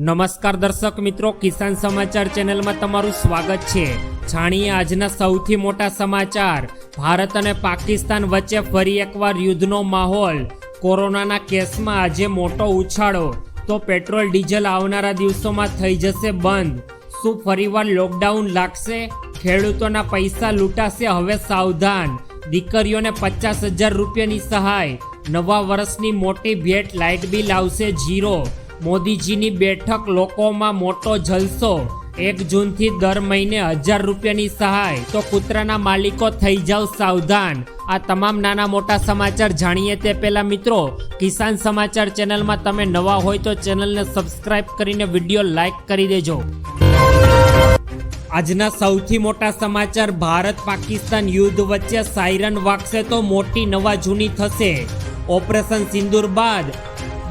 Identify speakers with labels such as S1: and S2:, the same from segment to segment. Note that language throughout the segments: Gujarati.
S1: નમસ્કાર દર્શક મિત્રો, કિસાન સમાચાર ચેનલમાં તમારું સ્વાગત છે. જાણીએ આજના સૌથી મોટા સમાચાર. ભારત અને પાકિસ્તાન વચ્ચે ફરી એકવાર યુદ્ધનો માહોલ. કોરોનાના કેસમાં આજે મોટો ઉછાળો. તો પેટ્રોલ, ડીઝલ આવનારા દિવસોમાં થઈ જશે બંધ. શું ફરીવાર લોકડાઉન લાગશે? ખેડૂતોના પૈસા લૂંટાશે હવે સાવધાન. દીકરીઓને પચાસ હજાર રૂપિયાની સહાય. નવા વર્ષની મોટી ભેટ લાઇટ બિલ આવશે જીરો મોદીજીની બેઠક લોકોમાં મોટો જલસો. એક જૂનથી દર મહિને હજાર રૂપિયાની સહાય. તો કૂતરાના માલિકો થઈ જાવ સાવધાન. આ તમામ નાના મોટા સમાચાર જાણીએ તે પહેલા મિત્રો, કિસાન સમાચાર ચેનલમાં તમે નવા હોય તો ચેનલને સબસ્ક્રાઇબ કરીને વીડિયો લાઇક કરી દેજો. આજના સૌથી મોટા સમાચાર, ભારત પાકિસ્તાન યુદ્ધ વચ્ચે સાયરન વાગશે તો મોટી નવા જૂની થશે. ઓપરેશન સિંદૂર બાદ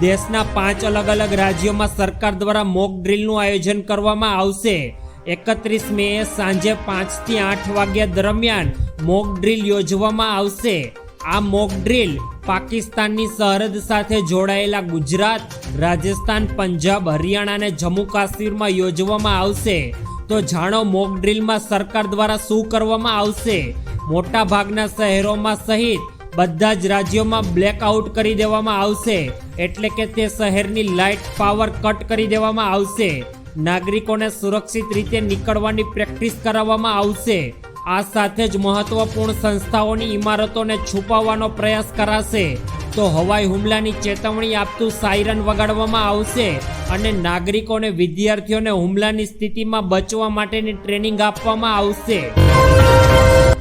S1: દેશના પાંચ અલગ અલગ રાજ્યોમાં સરકાર દ્વારા મોક ડ્રીલનું આયોજન કરવામાં આવશે. એકત્રીસ મે સાંજે પાંચથી આઠ વાગ્યા દરમિયાન મોક ડ્રીલ યોજવામાં આવશે. આ મોક ડ્રીલ પાકિસ્તાનની સરહદ સાથે જોડાયેલા ગુજરાત, રાજસ્થાન, પંજાબ, હરિયાણા અને જમ્મુ કાશ્મીરમાં યોજવામાં આવશે. તો જાણો મોક ડ્રીલમાં સરકાર દ્વારા શું કરવામાં આવશે? મોટા ભાગના શહેરોમાં સહિત બધા જ રાજ્યોમાં બ્લેકઆઉટ કરી દેવામાં આવશે. એટલે કે તે શહેરની લાઇટ પાવર કટ કરી દેવામાં આવશે. નાગરિકોને સુરક્ષિત રીતે નીકળવાની પ્રેક્ટિસ કરાવવામાં આવશે. આ સાથે જ મહત્વપૂર્ણ સંસ્થાઓની ઇમારતોને છુપાવવાનો પ્રયાસ કરાશે. તો હવાઈ હુમલાની ચેતવણી આપતું સાયરન વગાડવામાં આવશે અને નાગરિકોને વિદ્યાર્થીઓને હુમલાની સ્થિતિમાં બચવા માટેની ટ્રેનિંગ આપવામાં આવશે.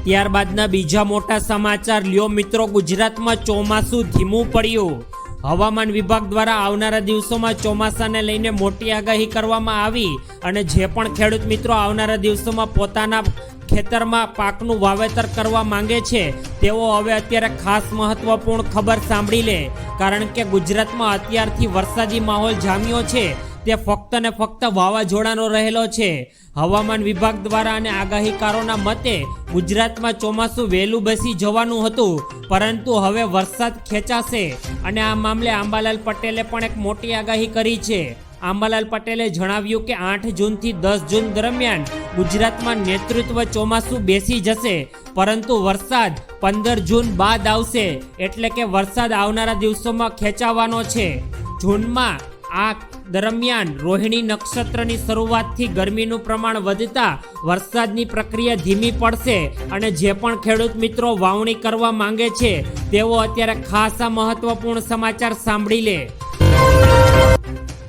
S1: ત્યારબાદના બીજા મોટા સમાચાર લ્યો મિત્રો, ગુજરાતમાં ચોમાસું ધીમું પડ્યું. હવામાન વિભાગ દ્વારા આવનારા દિવસોમાં ચોમાસાને લઈને મોટી આગાહી કરવામાં આવી અને જે પણ ખેડૂત મિત્રો આવનારા દિવસોમાં પોતાના ખેતરમાં પાકનું વાવેતર કરવા માંગે છે, તેઓ હવે અત્યારે ખાસ મહત્વપૂર્ણ ખબર સાંભળી લે. કારણ કે ગુજરાતમાં અત્યારથી વરસાદી માહોલ જામ્યો છે. તે ફક્ત ને ફક્ત વાવાઝોડાનો રહેલો છે. હવામાન વિભાગ દ્વારા અને આગાહીકારોના મતે ગુજરાતમાં ચોમાસું વહેલું બેસી જવાનું હતું, પરંતુ હવે વરસાદ ખેંચાશે અને આ મામલે આંબાલાલ પટેલે પણ એક મોટી આગાહી કરી છે. આંબાલાલ પટેલે જણાવ્યું કે આઠ જૂનથી દસ જૂન દરમિયાન ગુજરાતમાં નેતૃત્વ ચોમાસું બેસી જશે, પરંતુ વરસાદ પંદર જૂન બાદ આવશે, એટલે કે વરસાદ આવનારા દિવસોમાં ખેંચાવાનો છે. જૂનમાં આ દરમિયાન રોહિણી નક્ષત્રની શરૂઆતથી ગરમીનું પ્રમાણ વધતા વરસાદની પ્રક્રિયા ધીમી પડશે અને જે પણ ખેડૂત મિત્રો વાવણી કરવા માંગે છે, તેઓ અત્યારે ખાસ મહત્વપૂર્ણ સમાચાર સાંભળી લે.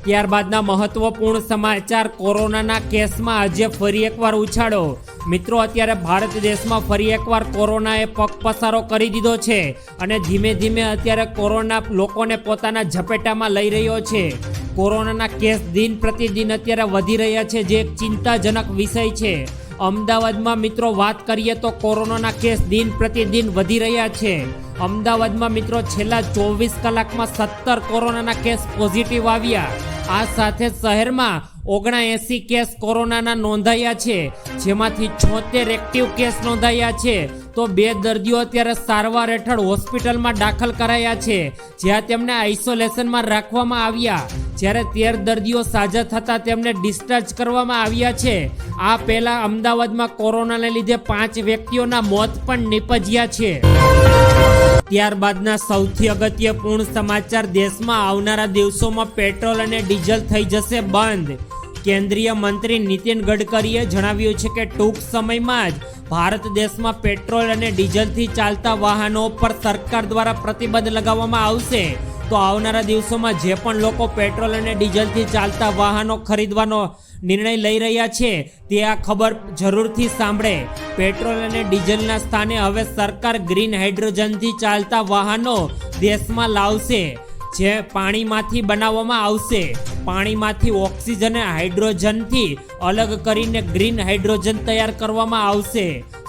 S1: ત્યારબાદના મહત્વપૂર્ણ સમાચાર કોરોનાના કેસમાં આજે ફરી એકવાર ઉછાળો. મિત્રો, અત્યારે ભારત દેશમાં ફરી એકવાર કોરોનાએ પગ પસારો કરી દીધો છે અને ધીમે ધીમે અત્યારે કોરોના લોકોને પોતાના ઝપેટામાં લઈ રહ્યો છે. કોરોનાના કેસ દિન પ્રતિદિન અત્યારે વધી રહ્યા છે, જે એક ચિંતાજનક વિષય છે. અમદાવાદમાં મિત્રો વાત કરીએ તો કોરોનાના કેસ દિન પ્રતિદિન વધી રહ્યા છે. અમદાવાદમાં મિત્રો છેલ્લા ચોવીસ કલાકમાં સત્તર કોરોનાના કેસ પોઝિટિવ આવ્યા. આ સાથે શહેરમાં ઓગણા એસી કેસ કોરોનાના નોંધાયા છે, જેમાંથી છોતેર એક્ટિવ કેસ નોંધાયા છે. તો બે દર્દીઓ અત્યારે સારવાર હેઠળ હોસ્પિટલમાં દાખલ કરાયા છે, જ્યાં તેમને આઇસોલેશનમાં રાખવામાં આવ્યા. જ્યારે તેર દર્દીઓ સાજા થતા તેમને ડિસ્ચાર્જ કરવામાં આવ્યા છે. આ પહેલા અમદાવાદમાં કોરોનાને લીધે પાંચ વ્યક્તિઓના મોત પણ નિપજ્યા છે. ત્યારબાદના સૌથી અગત્યપૂર્ણ સમાચાર દેશમાં આવનારા દિવસોમાં પેટ્રોલ અને ડીઝલ થઈ જશે બંધ. કેન્દ્રીય મંત્રી નીતિન ગડકરીએ જણાવ્યું છે કે ટૂંક સમયમાં જ ભારત દેશમાં પેટ્રોલ અને ડીઝલથી ચાલતા વાહનો પર સરકાર દ્વારા પ્રતિબંધ લગાવવામાં આવશે. તો આવનારા દિવસોમાં જે પણ લોકો પેટ્રોલ અને ડીઝલથી ચાલતા વાહનો ખરીદવાનો નિર્ણય લઈ રહ્યા છે, તે આ ખબર જરૂરથી સાંભળે. પેટ્રોલ અને ડીઝલના સ્થાને હવે સરકાર ગ્રીન હાઇડ્રોજનથી ચાલતા વાહનો દેશમાં લાવશે, જે પાણીમાંથી બનાવવામાં આવશે. પાણીમાંથી ઓક્સિજન હાઇડ્રોજનથી અલગ કરીને ગ્રીન હાઇડ્રોજન તૈયાર કરવામાં આવશે.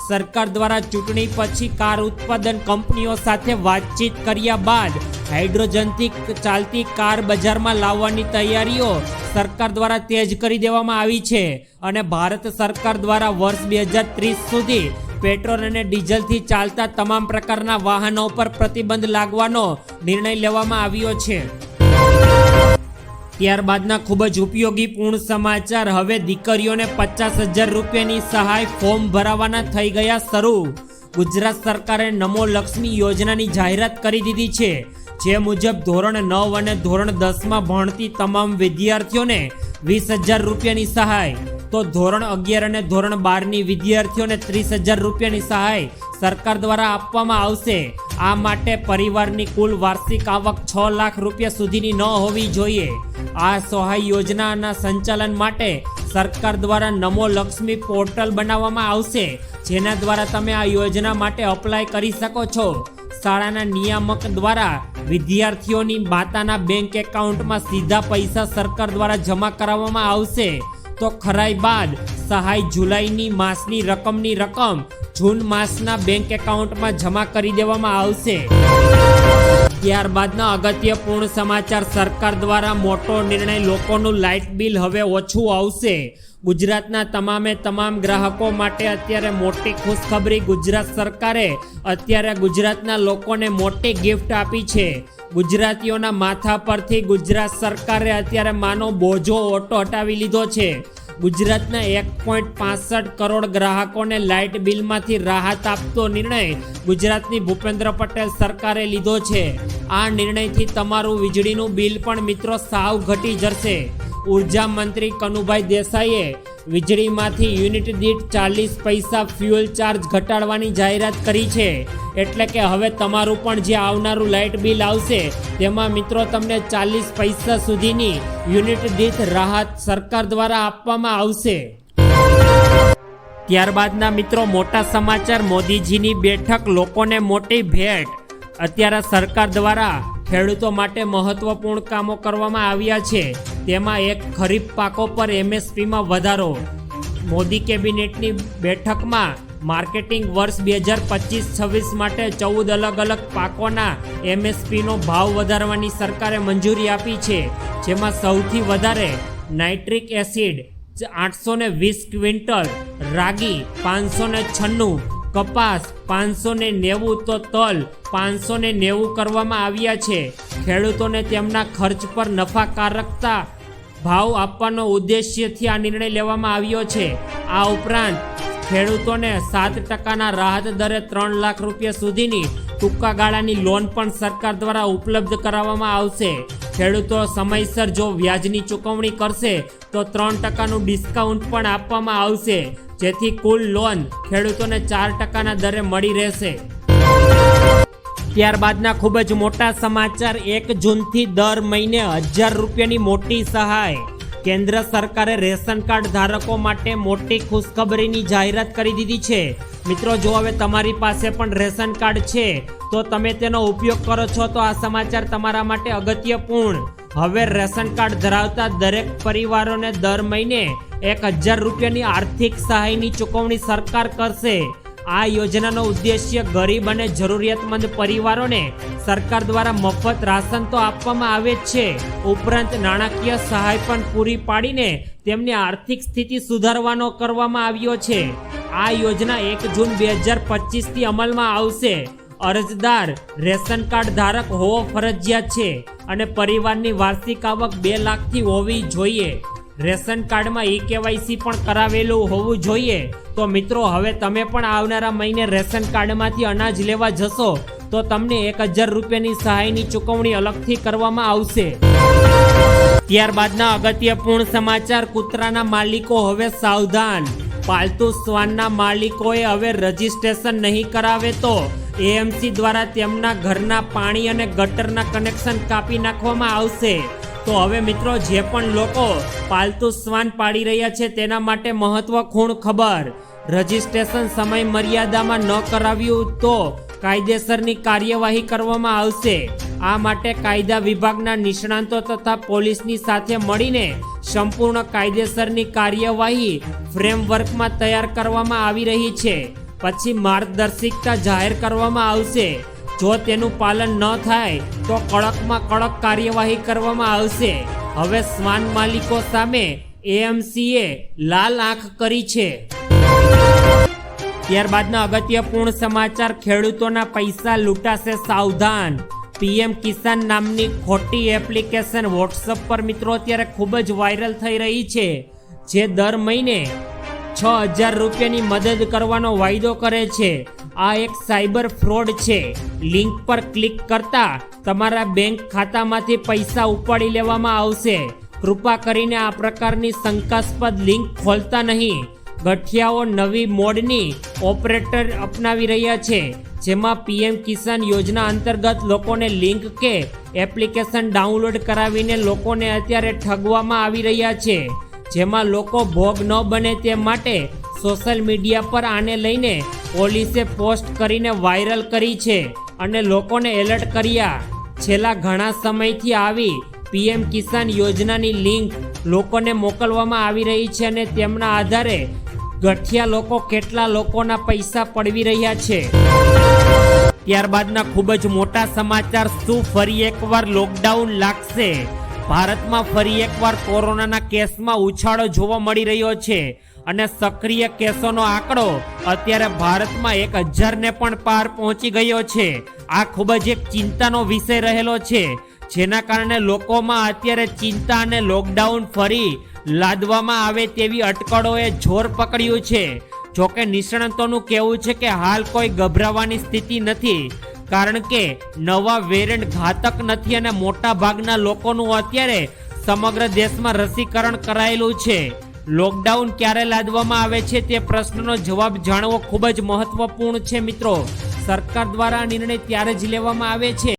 S1: સરકાર દ્વારા ચૂંટણી પછી કાર ઉત્પાદન કંપનીઓ સાથે વાતચીત કર્યા બાદ હાઇડ્રોજનથી ચાલતી કાર બજારમાં લાવવાની તૈયારીઓ સરકાર દ્વારા તેજ કરી દેવામાં આવી છે અને ભારત સરકાર દ્વારા વર્ષ બે હજાર ત્રીસ સુધી પેટ્રોલ અને ડીઝલથી ચાલતા તમામ પ્રકારના વાહનો પર પ્રતિબંધ લાગવાનો નિર્ણય લેવામાં આવ્યો છે. ત્યારબાદના ખૂબ જ ઉપયોગી પૂર્ણ સમાચાર. હવે દીકરીઓને પચાસ હજાર રૂપિયાની સહાય ફોર્મ ભરાવાના થઈ ગયા શરૂ. ગુજરાત સરકારે નમો લક્ષ્મી યોજનાની જાહેરાત કરી દીધી છે, જે મુજબ ધોરણ નવ અને ધોરણ દસમાં ભણતી તમામ વિદ્યાર્થીઓને વીસ હજાર રૂપિયાની સહાય. તો ધોરણ અગિયાર અને ધોરણ બારની વિદ્યાર્થીઓને ત્રીસ હજાર રૂપિયાની સહાય સરકાર દ્વારા આપવામાં આવશે. આ માટે પરિવારની કુલ વાર્ષિક આવક છ લાખ રૂપિયા સુધીની ન હોવી જોઈએ. આ સહાય યોજનાના સંચાલન માટે સરકાર દ્વારા નમો લક્ષ્મી પોર્ટલ બનાવવામાં આવશે, જેના દ્વારા તમે આ યોજના માટે અપ્લાય કરી શકો છો. શાળાના નિયામક દ્વારા વિદ્યાર્થીઓની માતાના બેંક એકાઉન્ટમાં સીધા પૈસા સરકાર દ્વારા જમા કરાવવામાં આવશે. તો ખરાઈ બાદ સહાય જુલાઈની માસની રકમની રકમ જૂન માસના બેંક એકાઉન્ટમાં જમા કરી દેવામાં આવશે. ત્યારબાદના અગત્યપૂર્ણ સમાચાર સરકાર દ્વારા મોટો નિર્ણય લોકોનું લાઇટ બિલ હવે ઓછું આવશે. ગુજરાતના તમામે તમામ ગ્રાહકો માટે અત્યારે મોટી ખુશખબરી ગુજરાત સરકારે અત્યારે ગુજરાતના લોકોને મોટી ગિફ્ટ આપી છે. ગુજરાતીઓના માથા પરથી ગુજરાત સરકારે અત્યારે માનો બોજો ઓટો હટાવી લીધો છે. ગુજરાતના એક પોઈન્ટ પાસઠ કરોડ ગ્રાહકોને લાઇટ બિલમાંથી રાહત આપતો નિર્ણય ગુજરાતની ભૂપેન્દ્ર પટેલ સરકારે લીધો છે. આ નિર્ણયથી તમારું વીજળીનું બિલ પણ મિત્રો સાવ ઘટી જશે. ઊર્જા મંત્રી કનુભાઈ દેસાઈએ વીજળીમાંથી યુનિટ દીઠ ચાલીસ પૈસા ફ્યુઅલ ચાર્જ ઘટાડવાની જાહેરાત કરી છે. એટલે કે હવે તમારું પણ જે આવનારું લાઇટ બિલ આવશે, તેમાં મિત્રો તમને ચાલીસ પૈસા સુધીની યુનિટ દીઠ રાહત સરકાર દ્વારા આપવામાં આવશે. ત્યારબાદના મિત્રો મોટા સમાચાર, મોદીજીની બેઠક, લોકોને મોટી ભેટ. અત્યારે સરકાર દ્વારા ખેડૂતો માટે મહત્વપૂર્ણ કામો કરવામાં આવ્યા છે. તેમાં એક ખરીફ પાકો પર એમએસપીમાં વધારો. મોદી કેબિનેટની બેઠકમાં માર્કેટિંગ વર્ષ બે હજાર પચીસ છવ્વીસ માટે ચૌદ અલગ અલગ પાકોના એમએસપીનો ભાવ વધારવાની સરકારે મંજૂરી આપી છે. જેમાં સૌથી વધારે નાઇટ્રિક એસિડ, આઠસો વીસ ક્વિન્ટલ, રાગી, પાંચસો ને છન્નું કપાસ પાંચસો ને નેવું તો તલ પાંચસો ને નેવું કરવામાં આવ્યા છે. ખેડૂતોને તેમના ખર્ચ પર નફાકારકતા ભાવ આપવાનો ઉદ્દેશ્યથી આ નિર્ણય લેવામાં આવ્યો છે. આ ઉપરાંત ખેડૂતોને સાત ટકાના રાહત દરે ત્રણ લાખ રૂપિયા સુધીની ટૂંકા ગાળાની લોન પણ સરકાર દ્વારા ઉપલબ્ધ કરાવવામાં આવશે. ખેડૂતો સમયસર જો વ્યાજની ચૂકવણી કરશે તો ત્રણ ટકાનું ડિસ્કાઉન્ટ પણ આપવામાં આવશે. જેથી કુલ લોન ખેડૂતોને ચાર ટકાના દરે મળી રહેશે. ત્યારબાદના ખૂબ જ મોટા સમાચાર. એક જૂનથી દર મહિને હજાર રૂપિયાની મોટી સહાય. કેન્દ્ર સરકારે રેશન કાર્ડ ધારકો માટે મોટી ખુશખબરીની જાહેરાત કરી દીધી છે. મિત્રો, જો હવે તમારી પાસે પણ રેશન કાર્ડ છે, તો તમે તેનો ઉપયોગ કરો છો. તો આ સમાચાર તમારા માટે અગત્યપૂર્ણ. હવે રેશન કાર્ડ ધરાવતા દરેક પરિવારોને દર મહિને એક હજાર રૂપિયાની આર્થિક સહાયની ચૂકવણી સરકાર કરશે. આ યોજનાનો ઉદ્દેશ્ય ગરીબ અને જરૂરિયાતમંદ પરિવારોને સરકાર દ્વારા મફત રાશન તો આપવામાં આવે જ છે. ઉપરાંત નાણાકીય સહાય પણ પૂરી પાડીને તેમની આર્થિક સ્થિતિ સુધારવાનો કરવામાં આવ્યો છે. આ યોજના એક જૂન બે હજાર પચીસથી અમલમાં આવશે. અરજદાર રેશન કાર્ડ ધારક હોવો ફરજિયાત છે અને પરિવારની વાર્ષિક આવક બે લાખથી હોવી જોઈએ. રેશન કાર્ડમાં ઈ કેવાયસી પણ કરાવેલું હોવું જોઈએ. તો મિત્રો, હવે તમે પણ આવનારા મહિને રેશન કાર્ડમાંથી અનાજ લેવા જશો, તો તમને એક હજાર રૂપિયાની સહાયની ચૂકવણી અલગથી કરવામાં આવશે. ત્યારબાદના અગત્યપૂર્ણ સમાચાર, કૂતરાના માલિકો હવે સાવધાન. પાલતુ શ્વાનના માલિકોએ હવે રજીસ્ટ્રેશન નહીં કરાવે તો એએમસી દ્વારા તેમના ઘરના પાણી અને ગટરના કનેક્શન કાપી નાખવામાં આવશે. તો હવે મિત્રો, જે પણ લોકો પાલતુ શ્વાન પાડી રહ્યા છે તેના માટે મહત્વપૂર્ણ ખબર. રજિસ્ટ્રેશન સમય મર્યાદામાં ન કરાવ્યું તો કાયદેસરની કાર્યવાહી કરવામાં આવશે. આ માટે કાયદા વિભાગના નિષ્ણાંતો તથા પોલીસની સાથે મળીને સંપૂર્ણ કાયદેસરની કાર્યવાહી ફ્રેમવર્કમાં તૈયાર કરવામાં આવી રહી છે. પછી માર્ગદર્શિકતા જાહેર કરવામાં આવશે. જો તેનું પાલન ન થાય, તો કડકમાં કડક કાર્યવાહી કરવામાં આવશે. હવે શ્વાન માલિકો સામે એએમસીએ લાલ આંખ કરી છે. ત્યારબાદના અગત્યપૂર્ણ સમાચાર, ખેડૂતોના પૈસા લૂંટાશે સાવધાન. પીએમ કિસાન નામની ખોટી એપ્લિકેશન વોટ્સઅપ પર મિત્રો અત્યારે ખૂબ જ વાયરલ થઈ રહી છે. જે દર મહિને છ હજાર રૂપિયાની મદદ કરવાનો વાયદો કરે છે. આ એક સાયબર ફ્રોડ છે. લિંક પર ક્લિક કરતા તમારા બેંક ખાતામાંથી પૈસા ઉપાડી લેવામાં આવશે. કૃપા કરીને આ પ્રકારની શંકાસ્પદ લિંક ખોલતા નહીં. ગઠિયાઓ નવી મોડની ઓપરેટર અપનાવી રહ્યા છે, જેમાં પીએમ કિસાન યોજના અંતર્ગત લોકોને લિંક કે એપ્લિકેશન ડાઉનલોડ કરાવીને લોકોને અત્યારે ઠગવામાં આવી રહ્યા છે. જેમાં લોકો ભોગ ન બને તે માટે સોશિયલ મીડિયા પર આને લઈને પોલીસે પોસ્ટ કરીને વાયરલ કરી છે અને લોકોને એલર્ટ કર્યા. છેલ્લા ઘણા સમયથી આવી પીએમ કિસાન યોજનાની લિંક લોકોને મોકલવામાં આવી રહી છે અને તેમના આધારે ગઠિયા લોકો કેટલા લોકોના પૈસા પડવી રહ્યા છે. ત્યારબાદના ખૂબ જ મોટા સમાચાર, શું ફરી એકવાર લોકડાઉન લાગશે? ભારતમાં ફરી એકવાર કોરોનાના કેસમાં ઉછાળો જોવા મળી રહ્યો છે અને સક્રિય કેસોનો આંકડો અત્યારે ભારતમાં એક હજારને પણ પાર પહોંચી ગયો છે. આ ખૂબ જ એક ચિંતાનો વિષય રહેલો છે, જેના કારણે લોકોમાં અત્યારે ચિંતા અને લોકડાઉન ફરી લાદવામાં આવે તેવી અટકળોએ જોર પકડ્યું છે. જોકે નિષ્ણાંતોનું કહેવું છે કે હાલ કોઈ ગભરાવાની સ્થિતિ નથી. કારણ કે નવા વેરિયન્ટ ઘાતક નથી અને મોટા ભાગના લોકોનું અત્યારે સમગ્ર દેશમાં રસીકરણ કરાયેલું છે. લોકડાઉન ક્યારે લાદવામાં આવે છે તે પ્રશ્નનો જવાબ જાણવો ખૂબ જ મહત્વપૂર્ણ છે મિત્રો. સરકાર દ્વારા નિર્ણય ત્યારે જ લેવામાં આવે છે.